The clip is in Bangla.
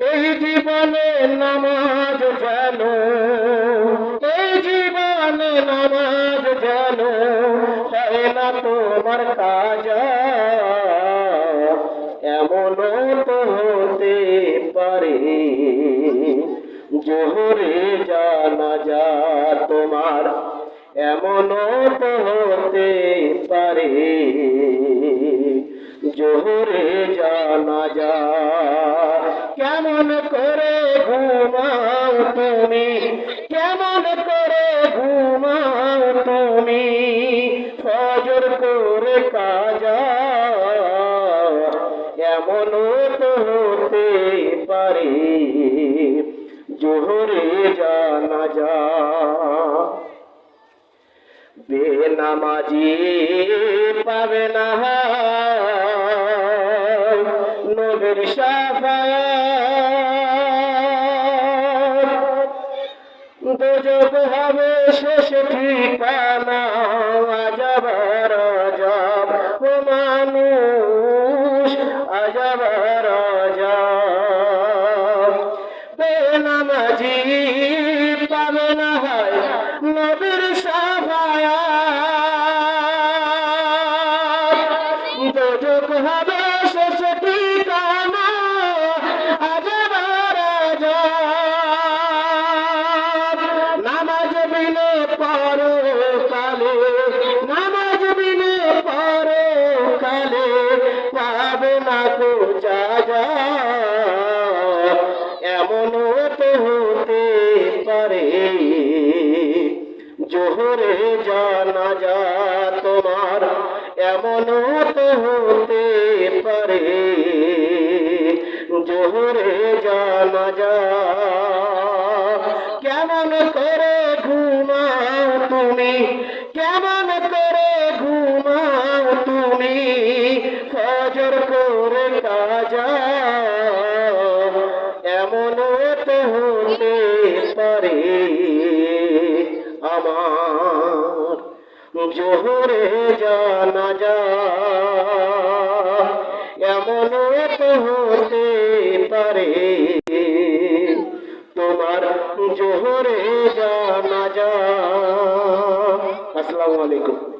এই জীবনে নামাজ জানো এই জীবনে নামাজ জানো হয় না তোমার কাজ এমনও তো হতে পারে, জোহরে জানা যা তোমার এমনও তো হতে পারে। জোহরে জানা যা কেমন করে ঘুমাও তুমি? কেমন করে ঘুমাও তুমি? ফজর করে কাজা, এমনও তো হতে পারে। জোহরে জানা যা বেনামাজি পাবে না। নবীর দোজক হবে শেষ ঠিকানা আজাব আর আজাব। ও মানুষ আজাব। আর বেনামাজি দোজক হবে শেষ ঠিকানা আজাব নামাজ বিনে পরো কালে, নামাজ বিনে পরো কালে, পাবে না কো যা এমনও তো হতে পারে, জোহরে জানা যা তোমার। এমনও জোহরে জানা যা। কেমন করে ঘুমাও তুমি? কেমন করে ঘুমাও তুমি? ফজর করে কাজা। এমনও তো হতে পারে আমার জোহরে জানা যা। এমনও তো হতে রে তোমার জোহরে যা না যা আসসালামু আলাইকুম।